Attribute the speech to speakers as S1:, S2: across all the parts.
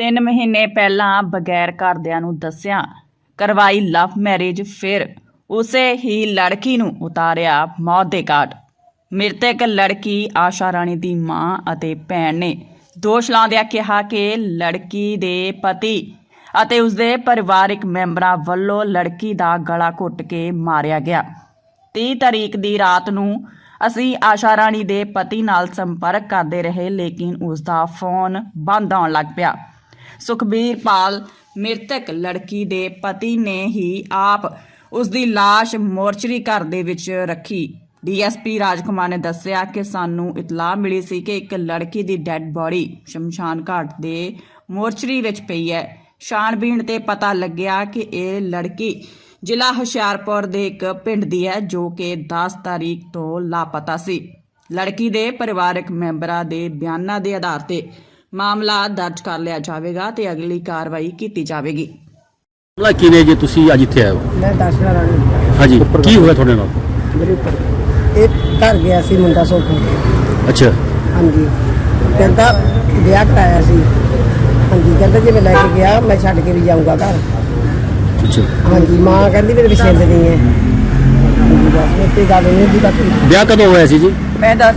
S1: 3 ਮਹੀਨੇ ਪਹਿਲਾਂ ਬਗੈਰ ਘਰਦਿਆਂ ਨੂੰ ਦੱਸਿਆ, ਕਰਵਾਈ ਲਵ ਮੈਰਿਜ ਫਿਰ ਉਸੇ ਹੀ ਲੜਕੀ ਨੂੰ ਉਤਾਰਿਆ ਮੌਤ ਦੇ ਘਾਟ। ਮ੍ਰਿਤਕ ਲੜਕੀ ਆਸ਼ਾ ਰਾਣੀ ਦੀ ਮਾਂ ਅਤੇ ਭੈਣ ਨੇ ਦੋਸ਼ ਲਾਉਂਦਿਆਂ ਕਿਹਾ ਕਿ ਲੜਕੀ ਦੇ ਪਤੀ ਅਤੇ ਉਸਦੇ ਪਰਿਵਾਰਿਕ ਮੈਂਬਰਾਂ ਵੱਲੋਂ ਲੜਕੀ ਦਾ ਗਲਾ ਘੁੱਟ ਕੇ ਮਾਰਿਆ ਗਿਆ। 30 ਤਰੀਕ ਦੀ ਰਾਤ ਨੂੰ ਅਸੀਂ ਆਸ਼ਾ ਰਾਣੀ ਦੇ ਪਤੀ ਨਾਲ ਸੰਪਰਕ ਕਰਦੇ ਰਹੇ, ਲੇਕਿਨ ਉਸ ਦਾ ਫੋਨ ਬੰਦ ਆਉਣ ਲੱਗ ਪਿਆ। ਸੁਖਬੀਰਪਾਲ ਮ੍ਰਿਤਕ ਲੜਕੀ ਦੇ ਪਤੀ ਨੇ ਹੀ ਆਪ ਉਸ ਦੀ ਲਾਸ਼ ਮੋਰਚਰੀ ਘਰ ਦੇ ਵਿੱਚ ਰੱਖੀ। ਡੀਐਸਪੀ ਰਾਜਕੁਮਾਰ ਨੇ ਦੱਸਿਆ ਕਿ ਸਾਨੂੰ ਇਤਲਾਹ ਮਿਲੀ ਸੀ ਕਿ ਇੱਕ ਲੜਕੀ ਦੀ ਡੈੱਡ ਬੋਡੀ ਸ਼ਮਸ਼ਾਨ ਘਾਟ ਦੇ ਮੋਰਚਰੀ ਵਿੱਚ ਪਈ ਹੈ। ਛਾਣਬੀਣ ਤੇ ਪਤਾ ਲੱਗਿਆ ਕਿ ਇਹ ਲੜਕੀ ਜ਼ਿਲ੍ਹਾ ਹੁਸ਼ਿਆਰਪੁਰ ਦੇ ਇੱਕ ਪਿੰਡ ਦੀ ਹੈ, ਜੋ ਕਿ 10 ਤਾਰੀਖ ਤੋਂ ਲਾਪਤਾ ਸੀ। ਲੜਕੀ ਦੇ ਪਰਿਵਾਰਕ ਮੈਂਬਰਾਂ ਦੇ ਬਿਆਨਾਂ ਦੇ ਆਧਾਰ ਤੇ ਮਾਮਲਾ ਦਰਜ ਕਰ ਲਿਆ ਜਾਵੇਗਾ ਤੇ ਅਗਲੀ ਕਾਰਵਾਈ ਕੀਤੀ ਜਾਵੇਗੀ।
S2: ਮਾਮਲਾ ਕੀ ਨੇ ਜੇ ਤੁਸੀਂ ਅੱਜ ਇੱਥੇ ਆਏ ਹੋ?
S3: ਮੈਂ ਦੱਸਣਾ ਰਾਣੀ।
S2: ਹਾਂਜੀ ਕੀ ਹੋਇਆ ਤੁਹਾਡੇ ਨਾਲ?
S3: ਮੇਰੇ ਉੱਪਰ। ਇਹ ਘਰ ਗਿਆ ਸੀ ਮੁੰਡਾ ਸੋਖਾ।
S2: ਅੱਛਾ।
S3: ਹਾਂਜੀ। ਕਹਿੰਦਾ ਵਿਆਹ ਕਰਾਇਆ ਸੀ। ਹਾਂਜੀ ਕਹਿੰਦਾ ਜੇ ਮੈਂ ਲੈ ਕੇ ਗਿਆ ਮੈਂ ਛੱਡ ਕੇ ਵੀ ਜਾਊਂਗਾ ਘਰ।
S2: ਅੱਛਾ।
S3: ਹਾਂਜੀ ਮਾਂ ਕਹਿੰਦੀ ਮੇਰੇ ਪਸੰਦ ਨਹੀਂ ਹੈ। ਤੇ ਗੱਲ ਨਹੀਂ ਦੀ ਬਾਕੀ
S2: ਵਿਆਹ ਕਦੋਂ ਹੋਇਆ ਸੀ ਜੀ?
S3: ਮੈਂ ਦੱਸ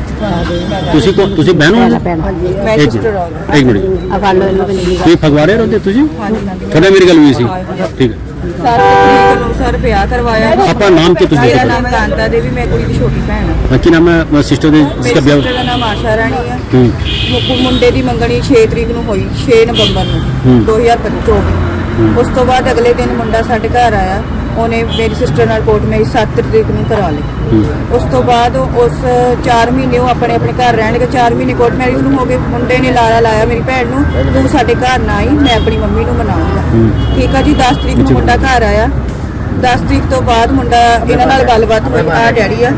S2: ਤੁਸੀਂ ਕੋ ਤੁਸੀਂ ਬਹਿਣ ਹੋ? ਜੀ?
S3: ਹਾਂਜੀ ਮੈਂ
S2: ਇੱਕ
S3: ਸਿਸਟਰ
S2: ਮਿੰਟ ਇੱਕ ਮਿੰਟ
S3: ਆ ਫੜ ਲਓ ਇਹਨੂੰ ਬੰਦੀ
S2: ਤੁਸੀਂ ਫਗਵਾੜੇ ਰਹਿੰਦੇ ਤੁਸੀਂ? ਤੁਹਾਡੇ ਮੇਰੀ ਗੱਲ ਹੋਈ ਸੀ? ਠੀਕ ਹੈ।
S4: ਸਰ ਤਰੀਕ ਨੂੰ ਸਰ ਵਿਆਹ ਕਰਵਾਇਆ।
S2: ਆਪਣਾ ਨਾਮ ਕੀ ਤੁਸੀਂ
S4: ਮੇਰਾ ਨਾਮ ਕਾਂਤਾ ਦੇਵੀ ਮੈਂ ਕੁੜੀ ਦੀ ਛੋਟੀ ਭੈਣ ਹਾਂ।
S2: ਹਾਂ, ਕੀ ਨਾਮ ਹੈ ਸਿਸਟਰ ਦੇ
S4: ਮੇਰੀ
S2: ਜਿਸका ਵਿਆਹ
S4: ਸਿਸਟਰ ਦਾ ਨਾਮ ਆਸ਼ਾ ਰਾਣੀ ਆ
S2: ਹੂੰ।
S4: ਮੁ- ਮੁੰਡੇ ਦੀ ਮੰਗਣੀ 6 ਤਰੀਕ ਨੂੰ ਹੋਈ 6 ਨਵੰਬਰ
S2: ਹੂੰ।
S4: ਨੂੰ 2024 ਉਸ ਤੋਂ ਬਾਅਦ ਅਗਲੇ ਦਿਨ ਮੁੰਡਾ ਸਾਡੇ ਘਰ ਆਇਆ। ਉਹਨੇ ਮੇਰੀ ਸਿਸਟਰ ਨਾਲ ਕੋਰਟ ਮੇਰੀ 7 ਤਰੀਕ ਨੂੰ ਕਰਾ ਲਈ।
S2: ਹੂੰ
S4: ਉਸ ਤੋਂ ਬਾਅਦ ਉਸ 4 ਮਹੀਨੇ ਉਹ ਆਪਣੇ ਆਪਣੇ ਘਰ ਰਹਿਣਗੇ। 4 ਮਹੀਨੇ ਕੋਰਟ ਮੈਰਿਜ ਨੂੰ ਹੋ ਗਏ। ਮੁੰਡੇ ਨੇ ਲਾਰਾ ਲਾਇਆ ਮੇਰੀ ਭੈਣ ਨੂੰ। ਤੂੰ ਸਾਡੇ ਘਰ ਨਾ ਆਈ ਮੈਂ ਆਪਣੀ ਮੰਮੀ ਨੂੰ ਮਨਾਉਂਗਾ। ਠੀਕ ਆ ਜੀ 10 ਤਰੀਕ ਨੂੰ ਮੁੰਡਾ ਘਰ ਆਇਆ। 10 ਤਰੀਕ ਤੋਂ ਬਾਅਦ ਮੁੰਡਾ ਇਹਨਾਂ ਨਾਲ ਗੱਲਬਾਤ ਹੋਈ। ਆ ਡੈਡੀ ਆ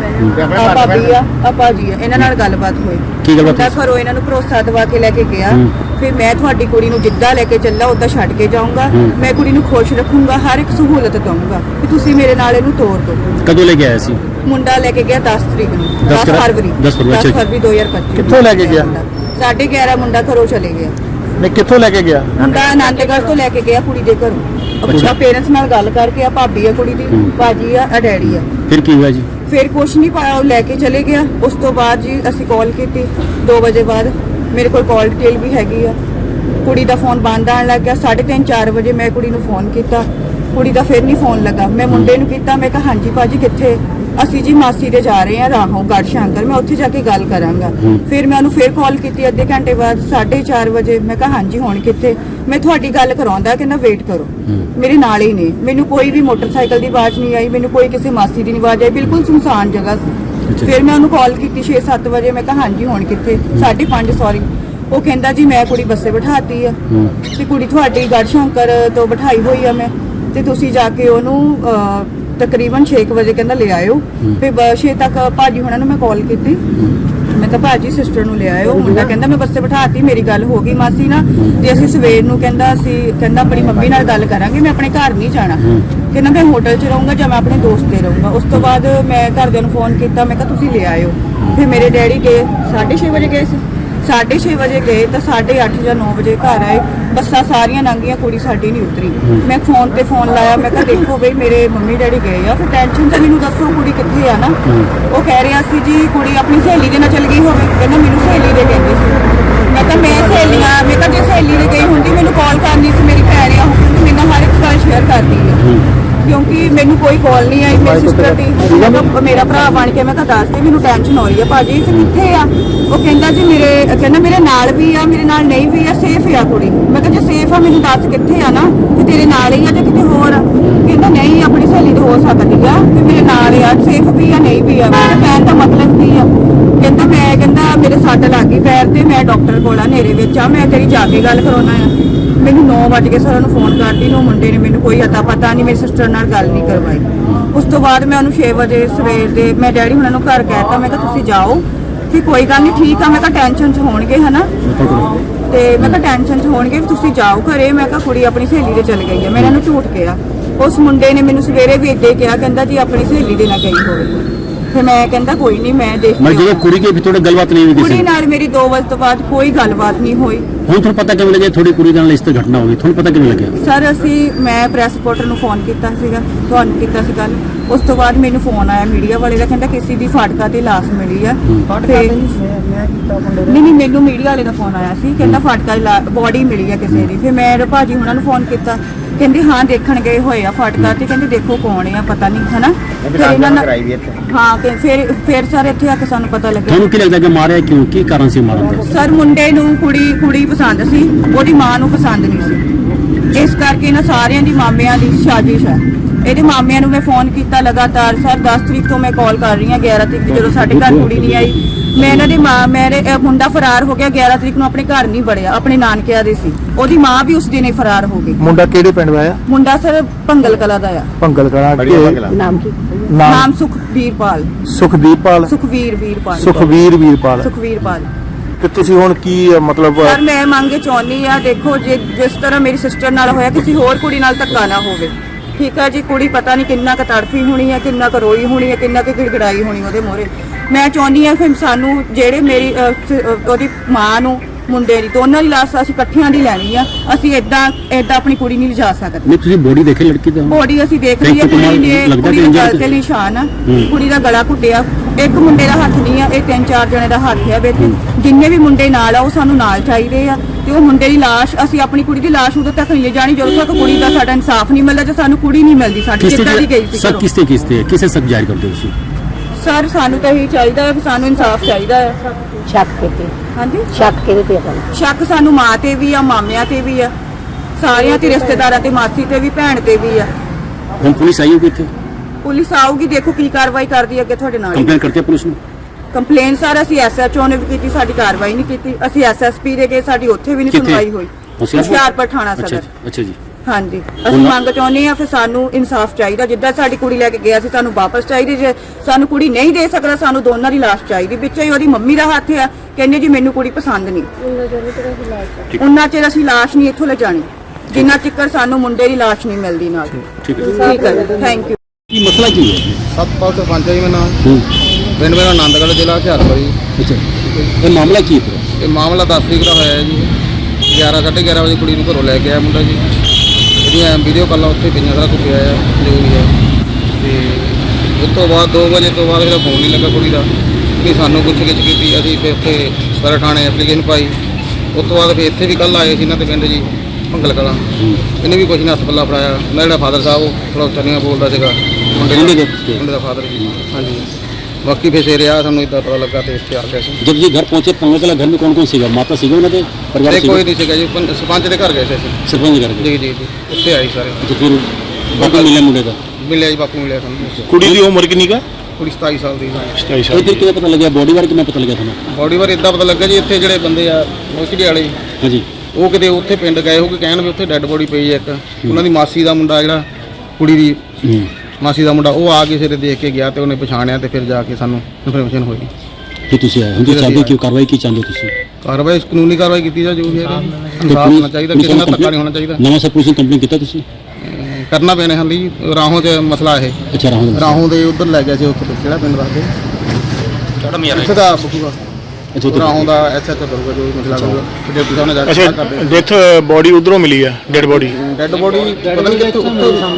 S4: ਆ ਭਾਬੀ ਆ ਆ ਭਾਜੀ ਆ ਇਹਨਾਂ ਨਾਲ ਗੱਲਬਾਤ ਹੋਈ।
S2: ਕੀ ਗੱਲਬਾਤ ਹੋਈ?
S4: ਘਰੋਂ ਇਹਨਾਂ ਨੂੰ ਭਰੋਸਾ ਦਵਾ ਕੇ ਲੈ ਕੇ ਗਿਆ। ਫਿਰ ਮੈਂ ਤੁਹਾਡੀ ਕੁੜੀ ਨੂੰ ਜਿੱਦਾਂ ਲੈ ਕੇ ਚੱਲਾ ਉਦਾਂ ਛੱਡ ਕੇ ਜਾਊਂਗਾ। ਮੈਂ ਕੁੜੀ ਨੂੰ ਖੁਸ਼ ਰੱਖੂੰਗਾ ਹਰ ਇੱਕ ਸਹੂਲਤ ਦਊਂਗਾ। ਕਿ ਤੁਸੀਂ ਮੇਰੇ ਨਾਲ ਇਹਨੂੰ ਤੋਰ ਦਿਓ।
S2: ਕਦੋਂ ਲੈ ਕੇ ਆਇਆ ਸੀ?
S4: ਮੁੰਡਾ ਲੈ ਕੇ ਗਿਆ 10 ਤਰੀਕ ਨੂੰ
S2: 10
S4: 10 ਫਰਵਰੀ
S2: 10 ਫਰਵਰੀ, ਅੱਛਾ ਜੀ।
S4: ਫਰਵਰੀ 2025
S5: ਕਿੱਥੋਂ ਲੈ ਕੇ ਗਿਆ?
S4: 11:30 ਮੁੰਡਾ ਘਰੋਂ ਚਲੇ ਗਿਆ।
S5: ਨੇ ਕਿੱਥੋਂ ਲੈ ਕੇ ਗਿਆ?
S4: ਮੁੰਡਾ ਆਨੰਦਗੜ੍ਹ ਤੋਂ ਲੈ ਕੇ ਗਿਆ ਕੁੜੀ ਦੇ ਘਰੋਂ। ਆਪਣਾ ਪੇਰੈਂਟਸ ਨਾਲ ਗੱਲ ਕਰਕੇ ਆ ਭਾਬੀ ਆ ਕੁੜੀ ਦੀ। ਭਾਜੀ ਆ ਆ ਡੈਡੀ ਆ।
S2: ਫਿਰ ਕੀ ਹੋਇਆ ਜੀ?
S4: ਫਿਰ ਕੁਛ ਨਹੀਂ ਪਾਇਆ ਉਹ ਲੈ ਕੇ ਚਲੇ ਗਿਆ। ਉਸ ਤੋਂ ਬਾਅਦ ਜੀ ਅਸੀਂ ਕਾਲ ਕੀਤੀ 2 ਵਜੇ ਬਾਅਦ। ਮੇਰੇ ਕੋਲ ਕਾਲ ਡਿਟੇਲ ਵੀ ਹੈਗੀ ਆ। ਕੁੜੀ ਦਾ ਫੋਨ ਬੰਦ ਆਣ ਲੱਗ ਗਿਆ 3:30 4 ਵਜੇ ਮੈਂ ਕੁੜੀ ਨੂੰ ਫੋਨ ਕੀਤਾ। ਕੁੜੀ ਦਾ ਫਿਰ ਨਹੀਂ ਫੋਨ ਲੱਗਾ। ਮੈਂ ਮੁੰਡੇ ਨੂੰ ਕੀਤਾ ਮੈਂ ਕਿਹਾ ਹਾਂਜੀ ਭਾਜੀ ਕਿੱਥੇ? ਅਸੀਂ ਜੀ ਮਾਸੀ ਦੇ ਜਾ ਰਹੇ ਆ ਰਾਹੋਂ ਗੜ ਸ਼ੰਕਰ ਮੈਂ ਉੱਥੇ ਜਾ ਕੇ ਗੱਲ ਕਰਾਂਗਾ।
S2: ਹੂੰ।
S4: ਫਿਰ ਮੈਂ ਉਹਨੂੰ ਫਿਰ ਕਾਲ ਕੀਤੀ ਅੱਧੇ ਘੰਟੇ ਬਾਅਦ 4:30 ਵਜੇ ਮੈਂ ਕਿਹਾ ਹਾਂਜੀ ਹੁਣ ਕਿੱਥੇ? ਮੈਂ ਤੁਹਾਡੀ ਗੱਲ ਕਰਾਉਂਦਾ ਕਹਿੰਦਾ ਵੇਟ ਕਰੋ।
S2: ਹੂੰ।
S4: ਮੇਰੇ ਨਾਲ ਹੀ ਨੇ। ਮੈਨੂੰ ਕੋਈ ਵੀ ਮੋਟਰਸਾਈਕਲ ਦੀ ਆਵਾਜ਼ ਨਹੀਂ ਆਈ ਮੈਨੂੰ ਕੋਈ ਕਿਸੇ ਮਾਸੀ ਦੀ ਨਹੀਂ ਆਵਾਜ਼ ਆਈ ਬਿਲਕੁਲ ਸੁਨਸਾਨ ਜਗ੍ਹਾ ਸੀ। ਫਿਰ ਮੈਂ ਉਹਨੂੰ ਕਾਲ ਕੀਤੀ 6-7 ਵਜੇ ਮੈਂ ਕਿਹਾ ਹਾਂਜੀ ਹੁਣ ਕਿੱਥੇ? 5:30 ਸੌਰੀ ਉਹ ਕਹਿੰਦਾ ਜੀ ਮੈਂ ਕੁੜੀ ਬੱਸੇ ਬਿਠਾਤੀ ਆ।
S2: ਹੂੰ।
S4: ਤੇ ਕੁੜੀ ਤੁਹਾਡੀ ਗੜਸ਼ੰਕਰ ਤੋਂ ਬਿਠਾਈ ਹੋਈ ਆ ਮੈਂ। ਤੇ ਤੁਸੀਂ ਜਾ ਕੇ ਉਹਨੂੰ ਤਕਰੀਬਨ 6 ਵਜੇ ਕਹਿੰਦਾ ਲੈ ਆਇਓ। ਫਿਰ 6 ਤੱਕ ਭਾਜੀ ਹੁਣਾਂ ਨੂੰ ਮੈਂ ਕਾਲ ਕੀਤੀ। ਮੈਂ ਕਿਹਾ ਭਾਜੀ ਸਿਸਟਰ ਨੂੰ ਲੈ ਆਇਓ। ਮੁੰਡਾ ਕਹਿੰਦਾ ਮੈਂ ਬੱਸੇ ਬਿਠਾਤੀ ਮੇਰੀ ਗੱਲ ਹੋ ਗਈ ਮਾਸੀ ਨਾਲ ਤੇ ਅਸੀਂ ਸਵੇਰ ਨੂੰ ਕਹਿੰਦਾ ਅਸੀਂ ਕਹਿੰਦਾ ਆਪਣੀ ਮੰਮੀ ਨਾਲ ਗੱਲ ਕਰਾਂਗੇ ਮੈਂ ਆਪਣੇ ਘਰ ਨਹੀਂ ਜਾਣਾ। ਕਹਿੰਦਾ ਮੈਂ ਹੋਟਲ 'ਚ ਰਹੂੰਗਾ ਜਾਂ ਮੈਂ ਆਪਣੇ ਦੋਸਤ ਦੇ ਰਹੂੰਗਾ। ਉਸ ਤੋਂ ਬਾਅਦ ਮੈਂ ਘਰਦਿਆਂ ਨੂੰ ਫੋਨ ਕੀਤਾ ਮੈਂ ਕਿਹਾ ਤੁਸੀਂ ਲੈ ਆਇਓ। ਫਿਰ ਮੇਰੇ ਡੈਡੀ ਗਏ 6:30 ਵਜੇ ਗਏ ਸੀ। 6:30 ਵਜੇ ਗਏ ਤਾਂ 8:30 ਜਾਂ 9 ਵਜੇ ਘਰ ਆਏ। ਬੱਸਾਂ ਸਾਰੀਆਂ ਲੰਘੀਆਂ ਕੁੜੀ ਸਾਡੀ ਨਹੀਂ ਉਤਰੀ। ਮੈਂ ਫੋਨ ਤੇ ਫੋਨ ਲਾਇਆ ਮੈਂ ਕਿਹਾ ਦੇਖੋ ਬਈ ਮੇਰੇ ਮੰਮੀ ਡੈਡੀ ਗਏ ਆ। ਫਿਰ ਟੈਨਸ਼ਨ ਤਾਂ ਮੈਨੂੰ ਦੱਸੋ ਕੁੜੀ ਕਿੱਥੇ ਆ ਨਾ। ਉਹ ਕਹਿ ਰਿਹਾ ਸੀ ਜੀ ਕੁੜੀ ਆਪਣੀ ਸਹੇਲੀ ਦੇ ਨਾਲ ਚਲ ਗਈ ਹੋਵੇ। ਕਹਿੰਦਾ ਮੈਨੂੰ ਸਹੇਲੀ ਦੇ ਕਹਿੰਦੇ ਸੀ। ਮੈਂ ਕਿਹਾ ਮੈਂ ਸਹੇਲੀਆਂ ਮੈਂ ਕਿਹਾ ਜੇ ਸਹੇਲੀ ਦੇ ਗਈ ਹੁੰਦੀ ਮੈਨੂੰ ਕਾਲ ਕਰਨੀ ਸੀ ਮੇਰੀ ਭੈਣ ਆ ਉਹ ਕਹਿੰਦੀ ਮੇਰੇ ਨਾਲ ਹਰ ਇੱਕ ਗੱਲ ਸ਼ੇਅਰ ਕਰਦੀ ਹੂੰ। ਕਿਉਂਕਿ ਮੈਨੂੰ ਕੋਈ ਕਾਲ ਨਹੀਂ ਆਈ ਮੇਰੀ ਸਿਸਟਰ ਦੀ। ਮੇਰਾ ਭਰਾ ਬਣ ਕੇ ਮੈਂ ਕਿਹਾ ਦੱਸ ਦੇ ਮੈਨੂੰ ਟੈਨਸ਼ਨ ਹੋ ਰਹੀ ਹੈ ਭਾਜੀ ਇਹ ਕਿੱਥੇ ਆ? ਉਹ ਕਹਿੰਦਾ ਜੀ ਮੇਰੇ ਕਹਿੰਦਾ ਮੇਰੇ ਨਾਲ ਵੀ ਆ ਮੇਰੇ ਨਾਲ ਨਹੀਂ ਵੀ ਆ ਸੇਫ ਆ ਕੁੜੀ। ਮੈਂ ਕਿਹਾ ਜੇ ਸੇਫ ਆ ਮੈਨੂੰ ਦੱਸ ਕਿੱਥੇ ਆ ਨਾ? ਕਿ ਤੇਰੇ ਨਾਲ ਹੀ ਆ ਜਾਂ ਕਿਤੇ ਹੋਰ ਆ? ਕਹਿੰਦਾ ਨਹੀਂ ਆਪਣੀ ਸਹੇਲੀ ਤੋਂ ਹੋ ਸਕਦੀ ਆ ਕਿ ਮੇਰੇ ਨਾਲ ਆ ਸੇਫ ਵੀ ਆ ਨਹੀਂ ਵੀ ਆ। ਮੈਂ ਕਿਹਾ ਕਹਿਣ ਦਾ ਮਤਲਬ ਕੀ ਆ? ਕਹਿੰਦਾ ਮੈਂ ਕਹਿੰਦਾ ਮੇਰੇ ਸੱਟ ਲੱਗ ਗਈ ਪੈਰ ਤੇ ਮੈਂ ਡਾਕਟਰ ਕੋਲ ਆ ਨੇਰੇ ਵਿੱਚ ਆ ਮੈਂ ਤੇਰੀ ਜਾ ਕੇ ਗੱਲ ਕਰਾਉਣਾ ਆ। ਮੈਨੂੰ 9 ਵਜੇ ਕੇ ਸਰ ਨੂੰ ਫੋਨ ਕਰਦੀ ਨੂੰ ਮੁੰਡੇ ਨੇ ਮੈਨੂੰ ਕੋਈ ਅਤਾ ਪਤਾ ਨਹੀਂ, ਮੇਰੀ ਸਿਸਟਰ ਨਾਲ ਗੱਲ ਨਹੀਂ ਕਰਵਾਈ। ਉਸ ਤੋਂ ਬਾਅਦ ਮੈਂ ਉਹਨੂੰ 6 ਵਜੇ ਸਵੇਰ ਦੇ, ਮੈਂ ਡੈਡੀ ਹੁਣਾਂ ਨੂੰ ਘਰ ਕਹਿਤਾ, ਮੈਂ ਕਿਹਾ ਤੁਸੀਂ ਜਾਓ। ਕਿ ਕੋਈ ਗੱਲ ਨਹੀਂ, ਠੀਕ ਆ, ਮੈਂ ਕਿਹਾ ਟੈਨਸ਼ਨ 'ਚ ਹੋਣਗੇ, ਹਨਾ? ਤੇ ਮੈਂ ਕਿਹਾ ਟੈਨਸ਼ਨ 'ਚ ਹੋਣਗੇ ਤੁਸੀਂ ਜਾਓ ਘਰੇ। ਮੈਂ ਕਿਹਾ ਕੁੜੀ ਆਪਣੀ ਸਹੇਲੀ ਦੇ ਚਲ ਗਈ ਹੈ ਮੈਂ ਇਹਨਾਂ ਨੂੰ ਝੂਠ ਕਿਹਾ। ਉਸ ਮੁੰਡੇ ਨੇ ਮੈਨੂੰ ਸਵੇਰੇ ਵੀ ਇੱਦਾਂ ਕਿਹਾ, ਕਹਿੰਦਾ ਜੀ ਆਪਣੀ ਸਹੇਲੀ ਦੇ ਨਾਲ ਗਈ ਹੋਵੇ। ਫਿਰ ਮੈਂ ਕਹਿੰਦਾ ਕੋਈ ਨਹੀਂ ਮੈਂ ਦੇਖ
S2: ਮੈਂ ਜਦੋਂ। ਕੁੜੀ ਕੇ ਵੀ ਤੁਹਾਡੇ ਗੱਲਬਾਤ ਨਹੀਂ ਹੋਈ ਕਿਸੇ
S4: ਕੁੜੀ
S2: ਨਾਲ?
S4: ਮੇਰੀ 2 ਵਜੇ ਤੋਂ ਬਾਅਦ ਕੋਈ ਗੱਲਬਾਤ ਨਹੀਂ ਹੋਈ।
S2: ਹੁਣ ਤੁਹਾਨੂੰ ਪਤਾ ਕਿਵੇਂ ਲੱਗਿਆ ਤੁਹਾਡੀ ਕੁੜੀ ਨਾਲ ਇਸ ਤਰ੍ਹਾਂ ਘਟਨਾ ਹੋ ਗਈ? ਤੁਹਾਨੂੰ ਪਤਾ ਕਿਵੇਂ ਲੱਗਿਆ?
S4: ਸਰ ਅਸੀਂ ਮੈਂ ਪ੍ਰੈਸ ਰਿਪੋਰਟਰ ਨੂੰ ਫੋਨ ਕੀਤਾ ਸੀਗਾ ਤੁਹਾਨੂੰ ਕੀਤਾ ਸੀ ਕੱਲ ਉਸ ਤੋਂ ਬਾਅਦ ਮੈਨੂੰ ਫੋਨ ਆਇਆ ਮੀਡੀਆ ਵਾਲੇ ਦਾ ਕਹਿੰਦਾ ਕਿਸੇ ਦੀ ਫਾਟਕਾ ਤੇ ਲਾਸ਼ ਮਿਲੀ ਆ। ਤੇ ਨਹੀਂ ਨਹੀਂ ਮੈਨੂੰ ਮੀਡੀਆ ਵਾਲੇ ਦਾ ਫੋਨ ਆਇਆ ਸੀ ਕਹਿੰਦਾ ਫਾਟਕਾ ਦੀ ਬੋਡੀ ਮਿਲੀ ਆ ਕਿਸੇ ਦੀ। ਫਿਰ ਮੈਂ ਭਾਜੀ ਉਹਨਾਂ ਨੂੰ ਫੋਨ ਕੀਤਾ ਕਹਿੰਦੇ ਹਾਂ ਦੇਖਣ ਗਏ ਹੋਏ ਆ ਫਾਟਕਾ ਤੇ। ਕਹਿੰਦੇ ਦੇਖੋ ਕੌਣ ਆ ਪਤਾ ਨਹੀਂ ਹਨਾ? ਫਿਰ ਇਹਨਾਂ ਨਾਲ ਹਾਂ ਕਿ ਫਿਰ ਫਿਰ ਸਰ ਇੱਥੇ ਆ ਕੇ ਸਾਨੂੰ ਪਤਾ ਲੱਗਿਆ।
S2: ਤੁਹਾਨੂੰ ਕੀ ਲੱਗਦਾ ਕਿ ਮਾਰਿਆ ਕਿਉਂ? ਕੀ ਕਾਰਨ ਸੀ ਮਾਰਨ ਦਾ?
S4: ਸਰ ਮੁੰਡੇ ਨੂੰ ਕੁੜੀ ਕੁੜੀ ਪਸੰਦ ਸੀ ਉਹਦੀ ਮਾਂ ਨੂੰ ਪਸੰਦ ਨਹੀਂ ਸੀ। ਇਸ ਕਰਕੇ ਨਾ ਸਾਰਿਆਂ ਦੀ ਮਾਮਿਆਂ ਦੀ ਸਾਜ਼ਿਸ਼ ਹੈ ਇਹਦੇ ਮਾਮਿਆਂ ਨੂੰ ਮੈਂ ਫੋਨ ਕੀਤਾ ਲਗਾਤਾਰ। ਸਰ 10 ਤਰੀਕ ਤੋਂ ਮੈਂ ਕਾਲ ਕਰ ਰਹੀ ਹਾਂ 11 ਤਰੀਕ ਜਦੋਂ ਸਾਡੇ ਘਰ ਕੁੜੀ ਨਹੀਂ ਆਈ। ਮੈਂ ਇਹਨਾਂ ਦੀ ਮਾਂ ਮੇਰੇ ਮੁੰਡਾ ਫਰਾਰ ਹੋ ਗਿਆ 11 ਤਰੀਕ ਨੂੰ ਆਪਣੇ ਘਰ ਨਹੀਂ ਵੜਿਆ ਆਪਣੇ ਨਾਨਕਿਆਂ ਦੇ ਸੀ। ਉਹਦੀ ਮਾਂ ਵੀ ਉਸ ਦਿਨ ਹੀ ਫਰਾਰ ਹੋ ਗਈ।
S5: ਮੁੰਡਾ ਕਿਹੜੇ ਪਿੰਡ ਦਾ ਆ?
S4: ਮੁੰਡਾ ਸਰ ਭੰਗਲ ਕਲਾ ਦਾ ਆ।
S5: ਭੰਗਲ ਕਲਾ
S3: ਨਾਮ ਕੀ
S5: ਨਾਮ
S4: ਨਾਮ ਸੁਖਬੀਰਪਾਲ।
S5: ਸੁਖਦੀਪਾਲ।
S4: ਸੁਖਵੀਰ ਵੀਰਪਾਲ
S5: ਸੁਖਵੀਰ ਵੀਰਪਾਲ
S4: ਸੁਖਵੀਰਪਾਲ।
S5: ਤੇ ਤੁਸੀਂ ਹੁਣ ਕੀ ਅ, ਮਤਲਬ
S4: ਸਰ ਮੈਂ ਮੰਗੇ ਚਾਹੁੰਦੀ ਆ ਦੇਖੋ ਜੇ ਜਿਸ ਤਰ੍ਹਾਂ ਮੇਰੀ ਸਿਸਟਰ ਨਾਲ ਹੋਇਆ ਕਿਸੇ ਹੋਰ ਕੁੜੀ ਨਾਲ ਧੱਕਾ ਨਾ ਹੋਵੇ। ਠੀਕ ਆ ਜੀ ਕੁੜੀ ਪਤਾ ਨਹੀਂ ਕਿੰਨਾ ਕੁ ਤੜਫੀ ਹੋਣੀ ਆ ਕਿੰਨਾ ਕੁ ਰੋਈ ਹੋਣੀ ਆ ਕਿੰਨਾ ਕੁ ਗਿੜਗੜਾਈ ਹੋਣੀ ਉਹਦੇ ਮੋਰੇ ਮੈਂ ਚਾਹੁੰਦੀ ਆ ਫਿਰ ਸਾਨੂੰ ਜਿਹੜੇ ਮੇਰੀ ਉਹਦੀ ਮਾਂ ਨੂੰ ਮੁੰਡੇ ਦੀ ਦੋਨਾਂ ਦੀ ਲਾਸ਼ ਅਸੀਂ ਇਕੱਠਿਆਂ ਦੀ ਲੈਣੀ ਆ। ਅਸੀਂ ਇਦਾਂ ਇਦਾਂ ਆਪਣੀ ਕੁੜੀ ਨਹੀਂ ਲਿਜਾ ਸਕਦੇ।
S2: ਨਹੀਂ ਤੁਸੀਂ ਬੋਡੀ ਦੇਖੀ ਲੜਕੀ ਦਾ?
S4: ਬੋਡੀ ਅਸੀਂ ਦੇਖ ਲਈ ਆ
S2: ਤੇ
S4: ਕੁੜੀ
S2: ਲੱਗਦਾ
S4: ਕੁੜੀ ਦੇ ਗਲ ਤੇ ਨਿਸ਼ਾਨ ਆ।
S2: ਹੂੰ।
S4: ਕੁੜੀ ਦਾ ਗਲਾ ਘੁੱਟਿਆ। ਇੱਕ ਮੁੰਡੇ ਦਾ ਹੱਥ ਨਹੀਂ ਆ ਇਹ ਤਿੰਨ ਚਾਰ ਜਣੇ ਦਾ ਹੱਥ ਆ ਵਿੱਚ। ਜਿੰਨੇ ਵੀ ਮੁੰਡੇ ਨਾਲ ਆ ਉਹ ਸਾਨੂੰ ਨਾਲ ਚਾਹੀਦੇ ਆ। ਤੇ ਉਹ ਮੁੰਡੇ ਦੀ ਲਾਸ਼ ਅਸੀਂ ਆਪਣੀ ਕੁੜੀ ਦੀ ਲਾਸ਼ ਉਦੋਂ ਤੱਕ ਨਹੀਂ ਲੈ ਜਾਣੀ ਜਦੋਂ ਤੱਕ ਕੁੜੀ ਦਾ ਸਾਡਾ ਇਨਸਾਫ ਨਹੀਂ ਮਿਲਦਾ ਜੇ ਸਾਨੂੰ ਕੁੜੀ ਨਹੀਂ ਮਿਲਦੀ ਸਾਡੀ ਜਿੱਦਾਂ ਦੀ ਗਈ ਸੀ
S2: ਸਰ
S4: ਘਰੋਂ।
S2: ਕਿਸ ਤੇ ਕਿਸ ਸੱਚ ਜਾਰੀ ਕਰਦੇ ਹੋ ਤੁਸੀਂ?
S4: ਸਰ ਸਾਨੂੰ ਤਾਂ ਇਹੀ ਚਾਹੀਦਾ ਹੈ ਵੀ ਸਾਨੂੰ ਇਨਸਾਫ ਚਾਹੀਦਾ ਹੈ।
S3: ਸ਼ੱਕ ਕਿਤੇ
S4: ਹਾਂਜੀ?
S3: ਸ਼ੱਕ ਕਿਹਦੇ ਤੇ ਆਪਾਂ
S4: ਸ਼ੱਕ ਸਾਨੂੰ ਮਾਂ ਤੇ ਵੀ ਆ ਮਾਮਿਆਂ ਤੇ ਵੀ ਆ। ਸਾਰਿਆਂ ਤੇ ਰਿਸ਼ਤੇਦਾਰਾਂ ਤੇ ਮਾਸੀ ਤੇ ਵੀ ਭੈਣ ਤੇ ਵੀ ਆ।
S2: ਹੁਣ ਪੁਲਿਸ ਆਈ ਹੋਗੀ ਇੱਥੇ?
S4: ਪੁਲਿਸ ਆਊਗੀ ਦੇਖੋ ਕੀ ਕਾਰਵਾਈ ਕਰਦੀ ਹੈ ਅੱਗੇ ਤੁਹਾਡੇ ਨਾਲ।
S2: ਕੰਪਲੇਨ ਕਰਤੀ ਪੁਲਿਸ ਨੂੰ?
S4: ਕੰਪਲੇਨ ਸਾਰ ਅਸੀਂ ਐਸਐਚਓ ਨੇ ਵੀ ਕੀਤੀ ਸਾਡੀ ਕਾਰਵਾਈ ਨਹੀਂ ਕੀਤੀ। ਅਸੀਂ ਐਸਐਸਪੀ ਦੇ ਗਏ ਸਾਡੀ ਉੱਥੇ ਵੀ ਨਹੀਂ
S2: ਕਿੱਥੇ?
S4: ਸੁਣਵਾਈ ਹੋਈ।
S2: ਹੁਸ਼ਿਆਰਪੁਰ?
S4: ਹੁਸ਼ਿਆਰਪੁਰ ਥਾਣਾ
S2: ਅੱਛਾ
S4: ਸਦਰ।
S2: ਜੀ, ਅੱਛਾ ਜੀ।
S4: ਹਾਂਜੀ। ਅਸੀਂ ਮੰਗ ਚਾਹੁੰਦੇ ਆ ਫਿਰ ਸਾਨੂੰ ਇਨਸਾਫ ਚਾਹੀਦਾ। ਜਿੱਦਾਂ ਸਾਡੀ ਕੁੜੀ ਲੈ ਕੇ ਗਿਆ ਸੀ ਸਾਨੂੰ ਵਾਪਸ ਚਾਹੀਦੀ ਜੇ ਸਾਨੂੰ ਕੁੜੀ ਨਹੀਂ ਦੇ ਸਕਦਾ ਸਾਨੂੰ ਦੋਨਾਂ ਦੀ ਲਾਸ਼ ਚਾਹੀਦੀ। ਵਿੱਚ ਹੀ ਉਹਦੀ ਮੰਮੀ ਦਾ ਹੱਥ ਆ ਕਹਿੰਦੇ ਜੀ ਮੈਨੂੰ ਕੁੜੀ ਪਸੰਦ ਨਹੀਂ। ਉਹਨਾਂ ਚਿਰ ਅਸੀਂ ਲਾਸ਼ ਨਹੀਂ ਇੱਥੋਂ ਲੈ ਜਾਣੀ ਜਿੰਨਾ ਚਿਕਰ ਸਾਨੂੰ ਮੁੰਡੇ ਦੀ ਲਾਸ਼ ਨਹੀਂ ਮਿਲਦੀ ਨਾਲ।
S2: ਠੀਕ ਹੈ
S4: ਠੀਕ ਹੈ ਥੈਂਕ ਯੂ
S2: ਕੀ ਮਸਲਾ ਕੀ ਹੈ?
S6: ਸਤਪਾਲ ਸਰਪੰਚ ਜੀ ਮੇਰਾ ਨਾਮ।
S2: ਹੂੰ।
S6: ਪਿੰਡ ਮੇਰਾ ਆਨੰਦਗੜ੍ਹ ਜ਼ਿਲ੍ਹਾ ਹੁਸ਼ਿਆਰਪੁਰ ਜੀ।
S2: ਅੱਛਾ। ਇਹ ਮਾਮਲਾ ਕੀ ਹੈ?
S6: ਇਹ ਮਾਮਲਾ 10 ਤਰੀਕ ਦਾ ਹੋਇਆ ਹੈ ਜੀ। 11 11:30 ਵਜੇ ਕੁੜੀ ਨੂੰ ਘਰੋਂ ਲੈ ਕੇ ਆਇਆ ਮੁੰਡਾ ਜੀ। ਇਹਦੀਆਂ ਵੀਡੀਓ ਕਾਲਾਂ ਉੱਥੇ ਪਈਆਂ ਸਾਰਾ ਕੁਝ ਆਇਆ ਜੋ ਵੀ ਹੈ। ਤੇ ਉਸ ਤੋਂ ਬਾਅਦ 2 ਵਜੇ ਤੋਂ ਬਾਅਦ ਇਹਦਾ ਫੋਨ ਨਹੀਂ ਲੱਗਾ ਕੁੜੀ ਦਾ ਵੀ ਸਾਨੂੰ ਪੁੱਛ ਗਿੱਛ ਕੀਤੀ ਅਸੀਂ ਫਿਰ ਉੱਥੇ ਸਰ ਥਾਣੇ ਐਪਲੀਕੇਸ਼ਨ ਪਾਈ। ਉਸ ਤੋਂ ਬਾਅਦ ਫਿਰ ਇੱਥੇ ਵੀ ਕੱਲ ਆਏ ਸੀ ਇਹਨਾਂ ਤੇ ਪਿੰਡ ਜੀ ਭੰਗਲ ਕਲਾਂ। ਇਹਨੇ ਵੀ ਕੁਛ ਨਹੀਂ ਹੱਥ ਪੱਲਾ ਫੜਾਇਆ। ਮੇਰਾ ਜਿਹੜਾ ਫਾਦਰ ਸਾਹਿਬ ਉਹ ਥੋੜਾ ਚੰਗਾ ਬੋਲਦਾ ਸੀਗਾ। ਦਾ
S2: ਦੇ-
S6: ਮੁੰਡੇ ਦਾ ਫਾਦਰ ਜੀ। ਹਾਂਜੀ। ਬਾਕੀ ਫਿਰ ਸਵੇਰੇ ਆ ਸਾਨੂੰ ਇਦਾਂ ਪਤਾ ਲੱਗਾ ਤੇ ਇੱਥੇ ਆ ਗਏ ਸੀ
S2: जब ये घर पहुंचे पंगे तला घर में कौन कौन सीगा माता सीगे उन्होंने परिवार
S6: ਤੇ
S2: ਸੀਗਾ?
S6: ਕੋਈ ਨਹੀਂ ਸੀਗਾ ਜੀ। ਪੰ- ਦੇ ਘਰ ਗਏ ਸੀ ਅਸੀਂ।
S2: सरपंच घर गए
S6: ਜੀ ਜੀ ਜੀ। ਉੱਥੇ ਆਈ ਸਾਰੇ।
S2: तो फिर बाबा मिले मुंडे का
S6: ਮਿਲਿਆ ਜੀ ਬਾਪੂ ਮਿਲਿਆ ਸਾਨੂੰ।
S5: ਕੁੜੀ ਦੀ ਉਮਰ ਕਿੰਨੀ ਕਾ
S6: ਕੁੜੀ 27 ਸਾਲ ਦੀ
S5: ਸੀ
S2: ਸਤਾਈ ਇਹ ਸਾਲ ਫਿਰ ਕਿਵੇਂ ਪਤਾ ਲੱਗਿਆ? ਬੋਡੀ ਵਾਰ ਕਿਵੇਂ ਪਤਾ ਲੱਗਿਆ ਤੁਹਾਨੂੰ?
S6: ਬੋਡੀ ਵਾਰ ਇਦਾਂ ਪਤਾ ਲੱਗਾ ਜੀ ਇੱਥੇ ਜਿਹੜੇ ਬੰਦੇ ਆ ਮੋਚੜੀ ਵਾਲੇ।
S2: ਹਾਂਜੀ।
S6: ਉਹ ਕਿਤੇ ਉੱਥੇ ਪਿੰਡ ਗਏ ਹੋਗੇ ਕਹਿਣ ਵੀ ਉੱਥੇ ਡੈੱਡ ਬੋਡੀ ਪਈ ਹੈ ਇੱਕ। ਉਹਨਾਂ ਦੀ ਮਾਸੀ ਦਾ ਮੁੰਡਾ ਜਿਹੜਾ ਕੁੜੀ ਦੀ। ਮਾਸੀ ਦਾ ਮੁੰਡਾ ਉਹ ਆ ਕੇ ਸਿਰੇ ਦੇਖ ਕੇ ਗਿਆ ਤੇ ਉਹਨੇ ਪਛਾਣਿਆ ਤੇ ਫਿਰ ਜਾ ਕੇ ਸਾਨੂੰ ਇਨਫੋਰਮੇਸ਼ਨ ਹੋਈ।
S2: ਕਿ ਤੁਸੀਂ ਆਏ ਹੁੰਦੇ ਚਾਹਦੇ ਕਿਉਂ ਕਾਰਵਾਈ ਕੀ ਚਾਹੁੰਦੇ ਤੁਸੀਂ?
S6: ਕਾਰਵਾਈ ਕਾਨੂੰਨੀ ਕਾਰਵਾਈ ਕੀਤੀ ਜਾ ਜੋ ਵੀ ਇਨਸਾਫ ਹੋਣਾ ਚਾਹੀਦਾ ਕਿਸੇ ਨਾਲ ਧੱਕਾ ਨਹੀਂ ਹੋਣਾ ਚਾਹੀਦਾ।
S2: ਨਵਾਂ ਸਪੋਰਸ਼ਨ ਕੰਪਨੀ ਕੀਤਾ ਤੁਸੀਂ?
S6: ਕਰਨਾ ਪੈਣਾ ਹਾਲੀ ਰਾਹੋਂ ਤੇ ਮਸਲਾ ਇਹ।
S2: ਅੱਛਾ
S6: ਰਾਹੋਂ ਦੇ ਉਧਰ ਲੈ ਗਿਆ ਸੀ ਉੱਥੇ ਕਿਹੜਾ ਪਿੰਡ ਵਾਸਤੇ। ਚੜਮ ਯਾਰ ਇੱਥੇ ਦਾ ਬੁੱਕੂਗਾ
S2: ਉੱਧਰ-
S6: ਰਾਹੋਂ ਦਾ ਐਸਐਚ ਕਰੂਗਾ ਜੋ ਵੀ ਮਸਲਾ ਕਰੂਗਾ ਤੇ ਡਿਪਟੀ ਸਾਹਿਬ ਨੇ ਜਾ ਕੇ
S5: ਅੱਛਾ
S6: ਕਰਦੇ
S5: ਡੈਥ ਬੋਡੀ ਉਧਰੋਂ ਮਿਲੀ ਆ ਡੈਡ ਬੋਡੀ
S6: ਡੈੱਡ ਬੋਡੀ ਪਤਾ ਨਹੀਂ ਕਿੱਥੋਂ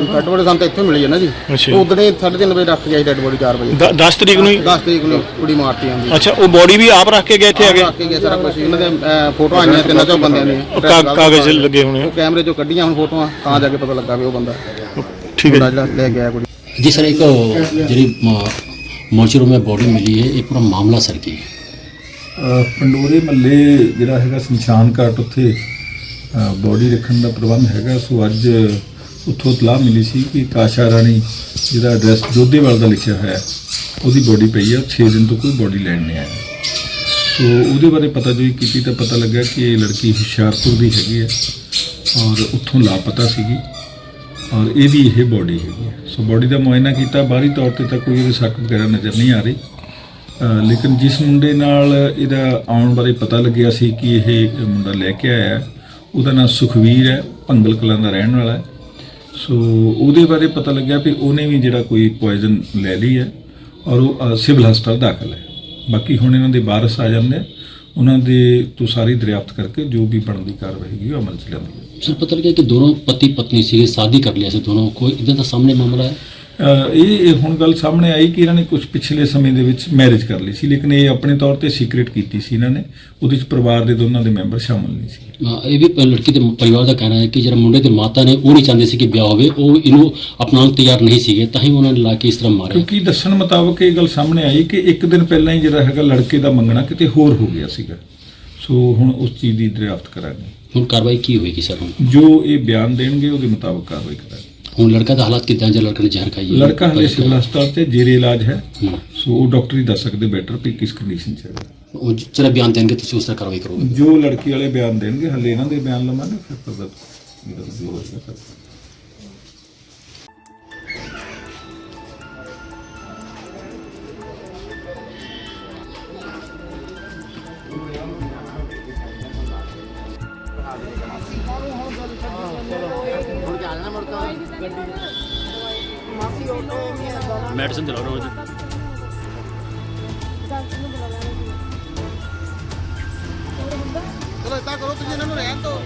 S6: ਡੈੱਡ ਬੋਡੀ ਸਾਨੂੰ ਤਾਂ ਇੱਥੇ ਮਿਲੀ ਹੈ ਨਾ ਜੀ
S5: ਅੱਛਾ।
S6: ਉਹ ਉਦਣੇ 3:30 ਵਜੇ ਰੱਖ ਗਿਆ ਸੀ ਡੈੱਡ ਬੋਡੀ 4 ਵਜੇ
S5: 10 ਤਰੀਕ ਨੂੰ ਹੀ
S6: 10 ਤਰੀਕ ਨੂੰ ਕੁੜੀ ਮਾਰਤੀ ਆਂਦੀ
S5: ਅੱਛਾ ਉਹ ਬੋਡੀ ਵੀ ਆਪ ਰੱਖ ਕੇ ਗਏ ਇੱਥੇ ਆ ਗਏ
S6: ਰੱਖ ਕੇ ਗਿਆ ਸਾਰਾ ਕੁਝ ਇਹਨਾਂ ਦੇ ਫੋਟੋ ਆਈਆਂ ਤਿੰਨਾਂ ਚੋਂ ਬੰਦਿਆਂ ਦੀਆਂ
S5: ਉਹ ਕਾ- ਕਾਗਜ਼ ਲੱਗੇ ਹੋਣੇ ਆ।
S6: ਉਹ ਕੈਮਰੇ ਚੋਂ ਕੱਢੀਆਂ ਹੁਣ ਫੋਟੋਆਂ ਤਾਂ ਜਾ ਕੇ ਪਤਾ ਲੱਗਾ ਵੀ ਉਹ ਬੰਦਾ
S5: ਠੀਕ ਹੈ
S6: ਮੁੰਡਾ
S5: ਜੀ।
S6: ਜਿਹੜਾ ਲੈ ਗਿਆ ਕੁੜੀ
S2: जी सर एक ਜਿਹੜੀ ਮੋਚਰੋ में ਬੋਡੀ ਮਿਲੀ ਹੈ ਇਹ ਪੂਰਾ ਮਾਮਲਾ ਸਰ ਕੀ ਹੈ
S7: ਅ, ਪੰਡੋਰੇ ਮੱਲੇ ਜਿਹੜਾ ਹੈਗਾ ਸ਼ਮਸ਼ਾਨ ਘਾਟ ਉੱਥੇ ਬੋਡੀ ਰੱਖਣ ਦਾ ਪ੍ਰਬੰਧ ਹੈਗਾ। ਸੋ ਅੱਜ ਉੱਥੋਂ ਇਤਲਾਹ ਮਿਲੀ ਸੀ ਕਿ ਕਾਸ਼ਾ ਰਾਣੀ ਜਿਹਦਾ ਐਡਰੈਸ ਜੋਧੇਵਾਲ ਦਾ ਲਿਖਿਆ ਹੋਇਆ ਉਹਦੀ ਬੋਡੀ ਪਈ ਆ 6 ਦਿਨ ਤੋਂ ਕੋਈ ਬੋਡੀ ਲੈਣ ਨਹੀਂ ਆਇਆ। ਸੋ ਉਹਦੇ ਬਾਰੇ ਪਤਾ ਜੋ ਕੀਤੀ ਤਾਂ ਪਤਾ ਲੱਗਾ ਕਿ ਇਹ ਲੜਕੀ ਹੁਸ਼ਿਆਰਪੁਰ ਦੀ ਹੈਗੀ ਹੈ ਔਰ ਉੱਥੋਂ ਲਾਪਤਾ ਸੀਗੀ ਔਰ ਇਹਦੀ ਇਹ ਬੋਡੀ ਹੈਗੀ ਹੈ। ਸੋ ਬੋਡੀ ਦਾ ਮੁਆਇਨਾ ਕੀਤਾ। ਬਾਹਰੀ ਤੌਰ ਤੇ ਤਾਂ ਕੋਈ ਇਹਦੇ ਸੱਟ ਵਗੈਰਾ ਨਜ਼ਰ ਨਹੀਂ ਆ ਰਹੀ। ਲੇਕਿਨ ਜਿਸ ਮੁੰਡੇ ਨਾਲ ਇਹਦਾ ਆਉਣ ਬਾਰੇ ਪਤਾ ਲੱਗਿਆ ਸੀ ਕਿ ਇਹ ਮੁੰਡਾ ਲੈ ਕੇ ਆਇਆ ਉਹਦਾ ਨਾਮ ਸੁਖਵੀਰ ਹੈ, ਭੰਗਲ ਕਲਾਂ ਦਾ ਰਹਿਣ ਵਾਲਾ ਸੋ ਉਹਦੇ ਬਾਰੇ ਪਤਾ ਲੱਗਿਆ ਵੀ ਉਹਨੇ ਵੀ ਜਿਹੜਾ ਕੋਈ ਪੋਇਜ਼ਨ ਲੈ ਲਈ ਹੈ ਔਰ ਉਹ ਸਿਵਲ ਹਸਪਤਾਲ ਦਾਖਲ ਹੈ। ਬਾਕੀ ਹੁਣ ਇਹਨਾਂ ਦੇ ਵਾਰਸ ਆ ਜਾਂਦੇ ਉਹਨਾਂ ਦੇ ਤੋਂ ਸਾਰੀ ਦਰਿਆਫਤ ਕਰਕੇ ਜੋ ਵੀ ਬਣਦੀ ਕਾਰਵਾਈ ਹੈਗੀ ਉਹ ਅਮਲ ਚ ਲੈਂਦੀ ਹੈ
S2: ਸਰ, ਪਤਾ ਲੱਗਿਆ ਕਿ ਦੋਨੋਂ ਪਤੀ ਪਤਨੀ ਸੀਗੇ, ਸ਼ਾਦੀ ਕਰ ਲਿਆ ਸੀ ਦੋਨੋਂ। ਕੋਈ ਇਹਦਾ ਤਾਂ ਸਾਹਮਣੇ ਮਾਮਲਾ
S7: ਹੈ? ਇਹ ਹੁਣ ਗੱਲ ਸਾਹਮਣੇ ਆਈ ਕਿ ਇਹਨਾਂ ਨੇ ਕੁਝ ਪਿਛਲੇ ਸਮੇਂ ਦੇ ਵਿੱਚ ਮੈਰਿਜ ਕਰ ਲਈ ਸੀ ਲੇਕਿਨ ਇਹ ਆਪਣੇ ਤੌਰ ਤੇ ਸੀਕ੍ਰੀਟ ਕੀਤੀ ਸੀ ਇਹਨਾਂ ਨੇ। ਉਹਦੇ ਵਿੱਚ ਪਰਿਵਾਰ ਦੇ ਦੋਨਾਂ ਦੇ ਮੈਂਬਰ ਸ਼ਾਮਲ ਨਹੀਂ ਸੀ।
S2: ਇਹ ਵੀ ਲੜਕੀ ਦੇ ਪਰਿਵਾਰ ਦਾ ਕਹਿਣਾ ਹੈ ਕਿ ਜਿਹੜਾ ਮੁੰਡੇ ਦੇ ਮਾਤਾ ਨੇ ਉਹ ਨਹੀਂ ਚਾਹੁੰਦੇ ਸੀ ਕਿ ਵਿਆਹ ਹੋਵੇ। ਉਹ ਇਹਨੂੰ ਅਪਣਾਉਣ ਤਿਆਰ ਨਹੀਂ ਸੀਗੇ ਤਾਂ ਹੀ ਉਹਨਾਂ ਨੇ ਲਾ ਕੇ ਇਸ ਤਰ੍ਹਾਂ ਮਾਰਿਆ।
S7: ਕਿਉਂਕਿ ਦੱਸਣ ਮੁਤਾਬਕ ਇਹ ਗੱਲ ਸਾਹਮਣੇ ਆਈ ਕਿ ਇੱਕ ਦਿਨ ਪਹਿਲਾਂ ਹੀ ਜਿਹੜਾ ਹੈਗਾ ਲੜਕੇ ਦਾ ਮੰਗਣਾ ਕਿਤੇ ਹੋਰ ਹੋ ਗਿਆ ਸੀਗਾ। ਸੋ ਹੁਣ ਉਸ ਚੀਜ਼ ਦੀ ਦਰਿਆਫਤ ਕਰਾਂਗੇ।
S2: ਹੁਣ ਕਾਰਵਾਈ ਕੀ ਹੋਏਗੀ ਸਰ?
S7: ਜੋ ਇਹ ਬਿਆਨ ਦੇਣਗੇ ਉਹਦੇ ਮੁਤਾਬਕ ਕਾਰਵਾਈ ਕਰਾਂਗੇ।
S2: ਹੁਣ ਲੜਕਾ ਦਾ ਹਾਲਾਤ ਕਿਦਾਂ ਜੇ ਲੜਕੇ ਨੇ ਜ਼ਹਿਰ ਖਾਈ ਹੈ?
S7: ਲੜਕਾ ਹਲੇ ਸਿਵਲ ਹਸਪਤਾਲ ਤੇ ਜੇਰੇ ਇਲਾਜ ਹੈ। ਸੋ ਉਹ ਡਾਕਟਰ ਹੀ ਦੱਸ ਸਕਦੇ ਬੈਟਰ ਕਿ ਕਿਸ ਕੰਡੀਸ਼ਨ 'ਚ ਹੈ।
S2: ਉਹ ਜਿਹੜਾ ਬਿਆਨ ਦੇਣਗੇ ਤੁਸੀਂ ਉਸ ਤਰ੍ਹਾਂ ਕਾਰਵਾਈ ਕਰੋਗੇ।
S7: ਜੋ ਲੜਕੀ ਵਾਲੇ ਬਿਆਨ ਦੇਣਗੇ ਹਲੇ ਇਹਨਾਂ ਦੇ ਬਿਆਨ ਲਵਾਂਗੇ ਫਿਰ ਪਤਾ ਜੋ ਹੋਏਗਾ
S2: ਮੈਡੀਸਨ ਦਿਲਾ ਰੋਜ਼
S6: ਚਲੋ ਇਦਾਂ ਕਰੋ ਤੁਸੀਂ ਇਹਨਾਂ ਨੂੰ ਰਹਿਣ ਦਿਓ।